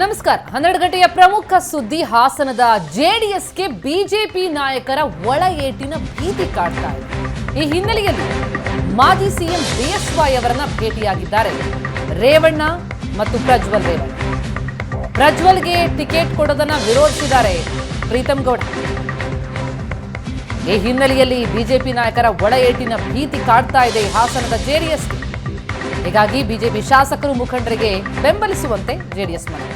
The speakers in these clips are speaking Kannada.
ನಮಸ್ಕಾರ. ಹನ್ನೆರಡು ಗಂಟೆಯ ಪ್ರಮುಖ ಸುದ್ದಿ, ಹಾಸನದ ಜೆಡಿಎಸ್ಗೆ ಬಿಜೆಪಿ ನಾಯಕರ ಒಳ ಏಟಿನ ಭೀತಿ ಕಾಡ್ತಾ ಇದೆ. ಈ ಹಿನ್ನೆಲೆಯಲ್ಲಿ ಮಾಜಿ ಸಿಎಂ ಬಿಎಸ್ವೈ ಅವರನ್ನ ಭೇಟಿಯಾಗಿದ್ದಾರೆ. ರೇವಣ್ಣ ಮತ್ತು ಪ್ರಜ್ವಲ್ ರೇವಣ್ಣ. ಪ್ರಜ್ವಲ್ಗೆ ಟಿಕೆಟ್ ಕೊಡೋದನ್ನ ವಿರೋಧಿಸಿದ್ದಾರೆ ಪ್ರೀತಮ್ ಗೌಡ. ಈ ಹಿನ್ನೆಲೆಯಲ್ಲಿ ಬಿಜೆಪಿ ನಾಯಕರ ಒಳ ಏಟಿನ ಭೀತಿ ಕಾಡ್ತಾ ಇದೆ ಹಾಸನದ ಜೆಡಿಎಸ್ಗೆ. ಹೀಗಾಗಿ ಬಿಜೆಪಿ ಶಾಸಕರು ಮುಖಂಡರಿಗೆ ಬೆಂಬಲಿಸುವಂತೆ ಜೆಡಿಎಸ್ ಮನವಿ.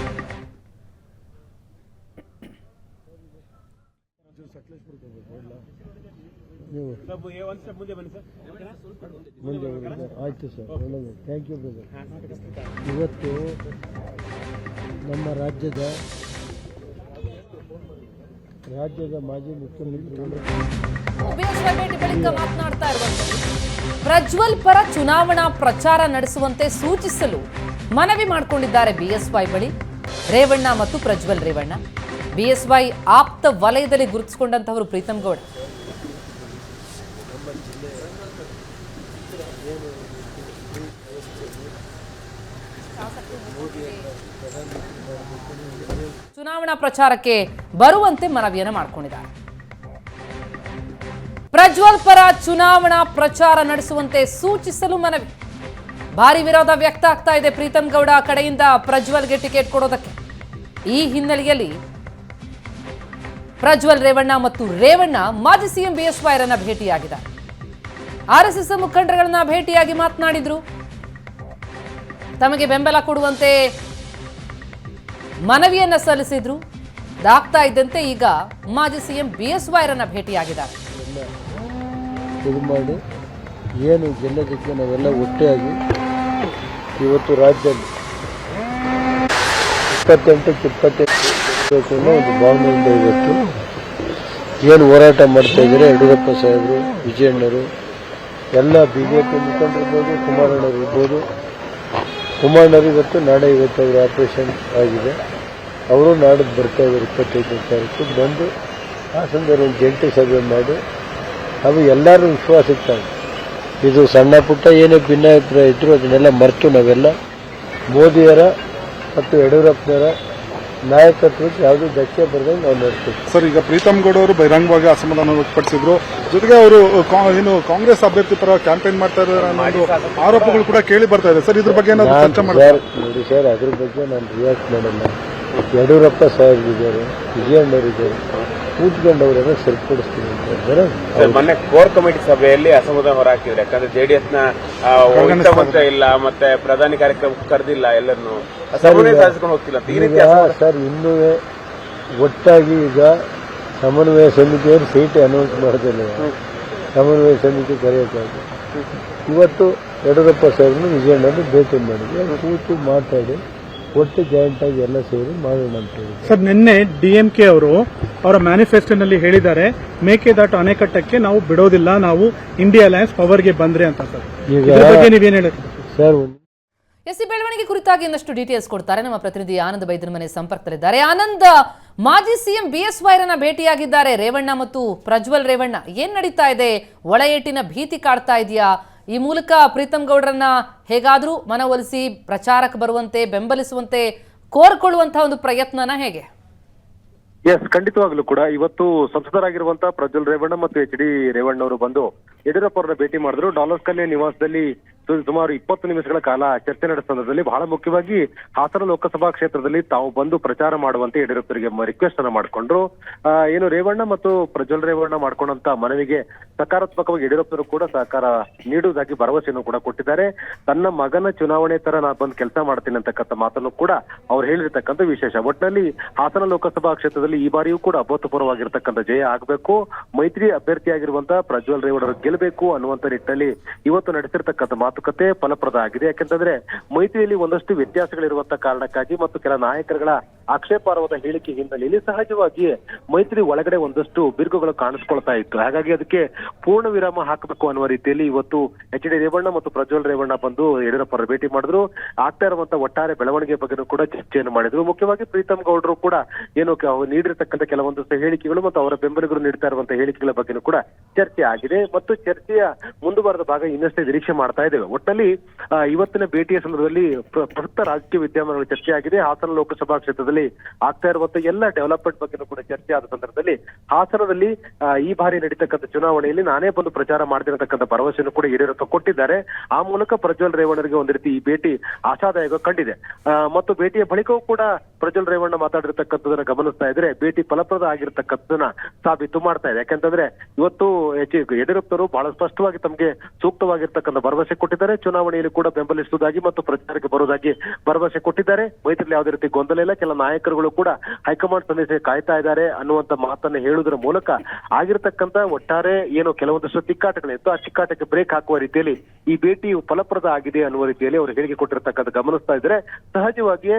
ನೀವು ಮುಂದೆ ಹೋಗಿ ಆಯ್ತು ಸರ್. ಒಳ್ಳೆಯದು ಥ್ಯಾಂಕ್ ಯು ಬ್ರದರ್ ಇವತ್ತು ನಮ್ಮ ರಾಜ್ಯದ ರಾಜ್ಯದ ಮಾಜಿ ಮುಖ್ಯಮಂತ್ರಿಗಳು ಭೇಟಿ ಬಳಿಕ ಮಾತನಾಡ್ತಾ ಇರುವಂತದ್ದು ಪ್ರಜ್ವಲ್ ಪರ ಚುನಾವಣಾ ಪ್ರಚಾರ ನಡೆಸುವಂತೆ ಸೂಚಿಸಲು ಮನವಿ ಮಾಡಿಕೊಂಡಿದ್ದಾರೆ ಬಿಎಸ್ವೈ ಬಳಿ ರೇವಣ್ಣ ಮತ್ತು ಪ್ರಜ್ವಲ್ ರೇವಣ್ಣ. ಬಿಎಸ್ವೈ ಆಪ್ತ ವಲಯದಲ್ಲಿ ಗುರುತಿಸಿಕೊಂಡಂತವರು ಪ್ರೀತಮ್ ಗೌಡ. ಚುನಾವಣಾ ಪ್ರಚಾರಕ್ಕೆ ಬರುವಂತೆ ಮನವಿಯನ್ನು ಮಾಡಿಕೊಂಡಿದ್ದಾರೆ. ಪ್ರಜ್ವಲ್ ಪರ ಚುನಾವಣಾ ಪ್ರಚಾರ ನಡೆಸುವಂತೆ ಸೂಚಿಸಲು ಮನವಿ. ಭಾರಿ ವಿರೋಧ ವ್ಯಕ್ತ ಆಗ್ತಾ ಇದೆ ಪ್ರೀತಮ್ ಗೌಡ ಕಡೆಯಿಂದ ಪ್ರಜ್ವಲ್ಗೆ ಟಿಕೆಟ್ ಕೊಡೋದಕ್ಕೆ. ಈ ಹಿನ್ನೆಲೆಯಲ್ಲಿ ಪ್ರಜ್ವಲ್ ರೇವಣ್ಣ ಮತ್ತು ರೇವಣ್ಣ ಮಾಜಿ ಸಿಎಂ ಬಿಎಸ್ವೈರನ್ನ ಭೇಟಿಯಾಗಿದ್ದಾರೆ. ಆರ್ಎಸ್ಎಸ್ ಮುಖಂಡರನ್ನ ಭೇಟಿಯಾಗಿ ಮಾತನಾಡಿದ್ರು. ತಮಗೆ ಬೆಂಬಲ ಕೊಡುವಂತೆ ಮನವಿಯನ್ನ ಸಲ್ಲಿಸಿದ್ರು. ದಾಗ್ತಾ ಇದ್ದಂತೆ ಈಗ ಮಾಜಿ ಸಿಎಂ ಬಿಎಸ್ವೈರನ್ನ ಭೇಟಿಯಾಗಿದ್ದಾರೆ. ಇದು ಮಾಡಿ ಏನು ಗೆಲ್ಲೋದಕ್ಕೆ ನಾವೆಲ್ಲ ಒಟ್ಟಾಗಿ ಇವತ್ತು ರಾಜ್ಯದಲ್ಲಿ ಇಪ್ಪತ್ತೆಂಟಕ್ಕೆ ಇಪ್ಪತ್ತೆಂಟು ಒಂದು ಭಾವನೆಯಿಂದ ಇವತ್ತು ಏನು ಹೋರಾಟ ಮಾಡ್ತಾ ಇದ್ದಾರೆ. ಯಡಿಯೂರಪ್ಪ ಸಾಹೇಬರು, ವಿಜಯಣ್ಣರು, ಎಲ್ಲ ಬಿ ಜೆ ಪಿ ಮುಖಂಡರಿರ್ಬೋದು ಕುಮಾರಣ್ಣರು ಇರ್ಬೋದು ಕುಮಾರಣ್ಣರು ಇವತ್ತು ನಾಳೆ ಇವತ್ತು ಅವರ ಆಪರೇಷನ್ ಆಗಿದೆ. ಅವರು ನಾಡಿದ್ದು ಬರ್ತಾ ಇದ್ದಾರೆ ಇಪ್ಪತ್ತೈದನೇ ತಾರೀಕು. ಬಂದು ಆ ಒಂದು ಜಂಟಿ ಸಭೆ ಮಾಡಿ ಅವು ಎಲ್ಲರೂ ವಿಶ್ವಾಸ ಇರ್ತಾರೆ ಇದು ಸಣ್ಣ ಪುಟ್ಟ, ಏನೇ ಭಿನ್ನಾಭಿಪ್ರಾಯ ಇದ್ದರೂ ಅದನ್ನೆಲ್ಲ ಮರೆತು ನಾವೆಲ್ಲ ಮೋದಿಯರ ಮತ್ತು ಯಡಿಯೂರಪ್ಪನವರ ನಾಯಕತ್ವಕ್ಕೆ ಯಾವುದು ಧಕ್ಕೆ ಬರದಂಗೆ ನಾವು ನೋಡ್ತೀವಿ ಸರ್ ಈಗ ಪ್ರೀತಮ್ ಗೌಡ ಅವರು ಬಹಿರಂಗವಾಗಿ ಅಸಮಾಧಾನ ವ್ಯಕ್ತಪಡಿಸಿದ್ರು. ಜೊತೆಗೆ ಅವರು ಏನು ಕಾಂಗ್ರೆಸ್ ಅಭ್ಯರ್ಥಿ ಪರ ಕ್ಯಾಂಪೇನ್ ಮಾಡ್ತಾ ಇದ್ದಾರೆ ಅನ್ನೋ ಆರೋಪಗಳು ಕೂಡ ಕೇಳಿ ಬರ್ತಾ ಇದೆ. ಸರ್ ಇದ್ರ ಬಗ್ಗೆ ಏನಾದ್ರು ಚರ್ಚೆ ನಾನು ಮಾಡ್ತಾರೆ? ಸರ್ ನೋಡಿ ಸರ್ ಅದ್ರ ಬಗ್ಗೆ ನಾನು ರಿಯಾಕ್ಟ್ ಮಾಡಲ್ಲ. ಯಡಿಯೂರಪ್ಪ ಸಾಹೇಬ್ರಿದ್ದಾರೆ ವಿಜಯಣ್ಣವರಿದ್ದಾರೆ ಕೂತ್ಕೊಂಡವರೆಲ್ಲ ಸರಿಪಡಿಸ್ತೀನಿ. ಮೊನ್ನೆ ಕೋರ್ ಕಮಿಟಿ ಸಭೆಯಲ್ಲಿ ಅಸಮಾಧಾನ ಹೊರಹಾಕಿದ್ರೆ. ಯಾಕಂದ್ರೆ ಜೆಡಿಎಸ್ನ ಆ, ಇಲ್ಲ ಮತ್ತೆ ಪ್ರಧಾನಿ ಕಾರ್ಯಕ್ರಮ ಕರೆದಿಲ್ಲ ಎಲ್ಲರನ್ನು. ಸಮನ್ವಯ ಸಾಧಿಸ್ಕೊಂಡು ಹೋಗ್ತಿಲ್ಲ. ಈ ರೀತಿ ಸರ್ ಇನ್ನು ಒಟ್ಟಾಗಿ ಈಗ ಸಮನ್ವಯ ಸಮಿತಿಯವರು ಸೀಟ್ ಅನೌನ್ಸ್ ಮಾಡಿದ್ರೆ ಸಮನ್ವಯ ಸಮಿತಿ ಕರೆಯಬೇಕು ಇವತ್ತು ಯಡಿಯೂರಪ್ಪ ಸರ್ ವಿಜಯಣ್ಣನ್ನು ಭೇಟಿ ಮಾಡಿದ್ವಿ ಕೂತು ಮಾತಾಡಿ ಒಟ್ಟು ಜಾಯಿಂಟ್ ಆಗಿ ಎಲ್ಲ ಸೇರಿ ಮಾಡೋಣ ಅಂತ ಹೇಳಿ. ಸರ್ ನಿನ್ನೆ ಡಿಎಂಕೆ ಅವರು ಅವರ ಮ್ಯಾನಿಫೆಸ್ಟೋನಲ್ಲಿ ಹೇಳಿದ್ದಾರೆ ಮೇಕೆದಾಟು ಅಣೆಕಟ್ಟಕ್ಕೆ ನಾವು ಬಿಡೋದಿಲ್ಲ ನಾವು ಇಂಡಿಯಾ ಅಲಯನ್ಸ್ ಪವರ್ಗೆ ಬಂದ್ರೆ ಅಂತ ಸರ್. ಈಗ ಇದ್ರ ಬಗ್ಗೆ ನೀವೇನ್ ಹೇಳುತ್ತೆ ಸರ್ ಒಂದು ಎಸ್ ಈ ಬೆಳವಣಿಗೆ ಕುರಿತಾಗಿ ಇನ್ನಷ್ಟು ಡೀಟೇಲ್ಸ್ ಕೊಡ್ತಾರೆ. ನಮ್ಮ ಪ್ರತಿನಿಧಿ ಆನಂದ್ ಬೈದ್ರ ಮನೆ ಸಂಪರ್ಕದಲ್ಲಿದ್ದಾರೆ. ಆನಂದ್ ಮಾಜಿ ಸಿಎಂ ಬಿಎಸ್ವೈರನ್ನ ಭೇಟಿಯಾಗಿದ್ದಾರೆ. ರೇವಣ್ಣ ಮತ್ತು ಪ್ರಜ್ವಲ್ ರೇವಣ್ಣ ಏನ್ ನಡೀತಾ ಇದೆ? ಒಳ ಏಟಿನ ಭೀತಿ ಕಾಡ್ತಾ ಇದೆಯಾ? ಈ ಮೂಲಕ ಪ್ರೀತಮ್ ಗೌಡರನ್ನ ಹೇಗಾದರೂ ಮನವೊಲಿಸಿ ಪ್ರಚಾರಕ್ಕೆ ಬರುವಂತೆ, ಬೆಂಬಲಿಸುವಂತೆ ಕೋರ್ಕೊಳ್ಳುವಂತಹ ಒಂದು ಪ್ರಯತ್ನನ ಹೇಗೆ? ಎಸ್ ಖಂಡಿತವಾಗ್ಲೂ ಕೂಡ. ಇವತ್ತು ಸಂಸದರಾಗಿರುವಂತಹ ಪ್ರಜ್ವಲ್ ರೇವಣ್ಣ ಮತ್ತು ಎಚ್ ಡಿ ರೇವಣ್ಣ ಅವರು ಬಂದು ಯಡಿಯೂರಪ್ಪ ಅವರನ್ನ ಭೇಟಿ ಮಾಡಿದ್ರು. ಡಾಲರ್ಸ್ ಕಲ್ಯಾಣ ನಿವಾಸದಲ್ಲಿ ಸುಮಾರು ಇಪ್ಪತ್ತು ನಿಮಿಷಗಳ ಕಾಲ ಚರ್ಚೆ ನಡೆದ ಸಂದರ್ಭದಲ್ಲಿ ಬಹಳ ಮುಖ್ಯವಾಗಿ ಹಾಸನ ಲೋಕಸಭಾ ಕ್ಷೇತ್ರದಲ್ಲಿ ತಾವು ಬಂದು ಪ್ರಚಾರ ಮಾಡುವಂತೆ ಯಡಿಯೂರಪ್ಪರಿಗೆ ರಿಕ್ವೆಸ್ಟ್ ಅನ್ನ ಮಾಡಿಕೊಂಡ್ರು. ಏನು ರೇವಣ್ಣ ಮತ್ತು ಪ್ರಜ್ವಲ್ ರೇವಣ್ಣ ಮಾಡ್ಕೊಂಡಂತ ಮನವಿಗೆ ಸಕಾರಾತ್ಮಕವಾಗಿ ಯಡಿಯೂರಪ್ಪರು ಕೂಡ ಸಹಕಾರ ನೀಡುವುದಾಗಿ ಭರವಸೆಯನ್ನು ಕೂಡ ಕೊಟ್ಟಿದ್ದಾರೆ. ತನ್ನ ಮಗನ ಚುನಾವಣೆ ತರ ನಾ ಬಂದು ಕೆಲಸ ಮಾಡ್ತೀನಿ ಅಂತಕ್ಕಂಥ ಮಾತನ್ನು ಕೂಡ ಅವ್ರು ಹೇಳಿರ್ತಕ್ಕಂಥ ವಿಶೇಷ. ಒಟ್ಟಿನಲ್ಲಿ ಹಾಸನ ಲೋಕಸಭಾ ಕ್ಷೇತ್ರದಲ್ಲಿ ಈ ಬಾರಿಯೂ ಕೂಡ ಅಭೂತಪೂರ್ವವಾಗಿರ್ತಕ್ಕಂಥ ಜಯ ಆಗಬೇಕು. ಮೈತ್ರಿ ಅಭ್ಯರ್ಥಿಯಾಗಿರುವಂತಹ ಪ್ರಜ್ವಲ್ ರೇವಣ್ಣರು ಗೆಲ್ಲಬೇಕು ಅನ್ನುವಂತ ನಿಟ್ಟಿನಲ್ಲಿ ಇವತ್ತು ನಡೆಸಿರ್ತಕ್ಕಂಥ ಮಾತುಕತೆ ಫಲಪ್ರದ ಆಗಿದೆ ಯಾಕೆಂತಂದ್ರೆ ಮೈತ್ರಿಯಲ್ಲಿ ಒಂದಷ್ಟು ವ್ಯತ್ಯಾಸಗಳಿರುವಂತ ಕಾರಣಕ್ಕಾಗಿ ಮತ್ತು ಕೆಲ ನಾಯಕರುಗಳ ಆಕ್ಷೇಪಾರ್ಹವಾದ ಹೇಳಿಕೆ ಹಿನ್ನೆಲೆಯಲ್ಲಿ ಸಹಜವಾಗಿ ಮೈತ್ರಿ ಒಳಗಡೆ ಒಂದಷ್ಟು ಬಿರುಕುಗಳು ಕಾಣಿಸ್ಕೊಳ್ತಾ ಇತ್ತು. ಹಾಗಾಗಿ ಅದಕ್ಕೆ ಪೂರ್ಣ ವಿರಾಮ ಹಾಕಬೇಕು ಅನ್ನುವ ರೀತಿಯಲ್ಲಿ ಇವತ್ತು ಎಚ್ ಡಿ ರೇವಣ್ಣ ಮತ್ತು ಪ್ರಜ್ವಲ್ ರೇವಣ್ಣ ಬಂದು ಯಡಿಯೂರಪ್ಪರ ಭೇಟಿ ಮಾಡಿದ್ರು. ಆಗ್ತಾ ಇರುವಂತಹ ಒಟ್ಟಾರೆ ಬೆಳವಣಿಗೆ ಬಗ್ಗೆನೂ ಕೂಡ ಚರ್ಚೆಯನ್ನು ಮಾಡಿದ್ರು. ಮುಖ್ಯವಾಗಿ ಪ್ರೀತಮ್ ಗೌಡರು ಕೂಡ ಏನು ನೀಡಿರ್ತಕ್ಕಂಥ ಕೆಲವೊಂದಷ್ಟು ಹೇಳಿಕೆಗಳು ಮತ್ತು ಅವರ ಬೆಂಬಲಿಗರು ನೀಡ್ತಾ ಇರುವಂತಹ ಹೇಳಿಕೆಗಳ ಬಗ್ಗೆನೂ ಕೂಡ ಚರ್ಚೆ ಆಗಿದೆ. ಮತ್ತು ಚರ್ಚೆಯ ಮುಂದುವರೆದ ಭಾಗ ಇನ್ನಷ್ಟೇ ನಿರೀಕ್ಷೆ ಮಾಡ್ತಾ ಇದ್ದೇವೆ. ಒಟ್ಟಲ್ಲಿ ಆ, ಇವತ್ತಿನ ಭೇಟಿಯ ಸಂದರ್ಭದಲ್ಲಿ ಪ್ರ- ಪ್ರಸಕ್ತ ರಾಜಕೀಯ ವಿದ್ಯಮಾನಗಳು ಚರ್ಚೆಯಾಗಿದೆ. ಹಾಸನ ಲೋಕಸಭಾ ಕ್ಷೇತ್ರದಲ್ಲಿ ಆಗ್ತಾ ಇರುವಂತಹ ಎಲ್ಲ ಡೆವಲಪ್ಮೆಂಟ್ ಬಗ್ಗೆನೂ ಕೂಡ ಚರ್ಚೆ ಆದ ಸಂದರ್ಭದಲ್ಲಿ ಹಾಸನದಲ್ಲಿ ಈ ಬಾರಿ ನಡೀತಕ್ಕಂಥ ಚುನಾವಣೆಯಲ್ಲಿ ನಾನೇ ಬಂದು ಪ್ರಚಾರ ಮಾಡ್ತಿರತಕ್ಕಂಥ ಭರವಸೆಯನ್ನು ಕೂಡ ಯಡಿಯೂರಪ್ಪ ಕೊಟ್ಟಿದ್ದಾರೆ. ಆ ಮೂಲಕ ಪ್ರಜ್ವಲ್ ರೇವಣರಿಗೆ ಒಂದು ರೀತಿ ಈ ಭೇಟಿ ಆಶಾದಾಯಕ ಕಂಡಿದೆ. ಮತ್ತು ಭೇಟಿಯ ಬಳಿಕವೂ ಕೂಡ ಪ್ರಜ್ವಲ್ ರೇವಣ್ಣ ಮಾತಾಡಿರ್ತಕ್ಕಂಥದನ್ನ ಗಮನಿಸ್ತಾ ಇದ್ರೆ ಭೇಟಿ ಫಲಪ್ರದ ಆಗಿರ್ತಕ್ಕಂಥದನ್ನ ಸಾಬೀತು ಮಾಡ್ತಾ ಇದೆ. ಯಾಕಂತಂದ್ರೆ ಇವತ್ತು ಎಚ್ ಯಡಿಯೂರಪ್ಪರು ಬಹಳ ಸ್ಪಷ್ಟವಾಗಿ ತಮಗೆ ಸೂಕ್ತವಾಗಿರ್ತಕ್ಕಂಥ ಭರವಸೆ ಕೊಟ್ಟಿದ್ದಾರೆ. ಚುನಾವಣೆಯಲ್ಲಿ ಕೂಡ ಬೆಂಬಲಿಸುವುದಾಗಿ ಮತ್ತು ಪ್ರಚಾರಕ್ಕೆ ಬರುವುದಾಗಿ ಭರವಸೆ ಕೊಟ್ಟಿದ್ದಾರೆ. ಮೈತ್ರಿಯಲ್ಲಿ ಯಾವುದೇ ರೀತಿ ಗೊಂದಲ ಇಲ್ಲ. ಕೆಲ ನಾಯಕರುಗಳು ಕೂಡ ಹೈಕಮಾಂಡ್ ಸಂದೇಶ ಕಾಯ್ತಾ ಇದ್ದಾರೆ ಅನ್ನುವಂತ ಮಾತನ್ನ ಹೇಳುವುದರ ಮೂಲಕ ಆಗಿರ್ತಕ್ಕಂಥ ಒಟ್ಟಾರೆ ಏನು ಕೆಲವೊಂದಷ್ಟು ತಿಕ್ಕಾಟಗಳಿತ್ತು. ಆ ತಿಕ್ಕಾಟಕ್ಕೆ ಬ್ರೇಕ್ ಹಾಕುವ ರೀತಿಯಲ್ಲಿ ಈ ಭೇಟಿಯು ಫಲಪ್ರದ ಆಗಿದೆ ಅನ್ನುವ ರೀತಿಯಲ್ಲಿ ಅವರು ಹೇಳಿಕೆ ಕೊಟ್ಟಿರ್ತಕ್ಕಂಥ ಗಮನಿಸ್ತಾ ಇದ್ರೆ ಸಹಜವಾಗಿಯೇ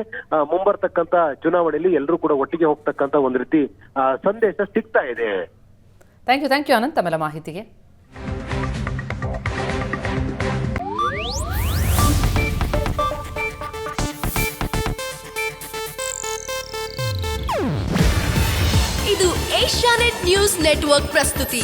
ಮುಂಬರ್ತಕ್ಕಂತ ಮುಂಬರ್ತಕ್ಕಂಥ ಚುನಾವಣೆಯಲ್ಲಿ ಎಲ್ಲರೂ ಕೂಡ ಒಟ್ಟಿಗೆ ಹೋಗ್ತಕ್ಕಂಥ ಒಂದು ರೀತಿ ಸಂದೇಶ ಸಿಗ್ತಾ ಇದೆ. Thank you thank you Anant ಮೇಲೆ ಮಾಹಿತಿಗೆ. ಇದು ಏಷ್ಯಾನೆಟ್ ನ್ಯೂಸ್ ನೆಟ್ವರ್ಕ್ ಪ್ರಸ್ತುತಿ.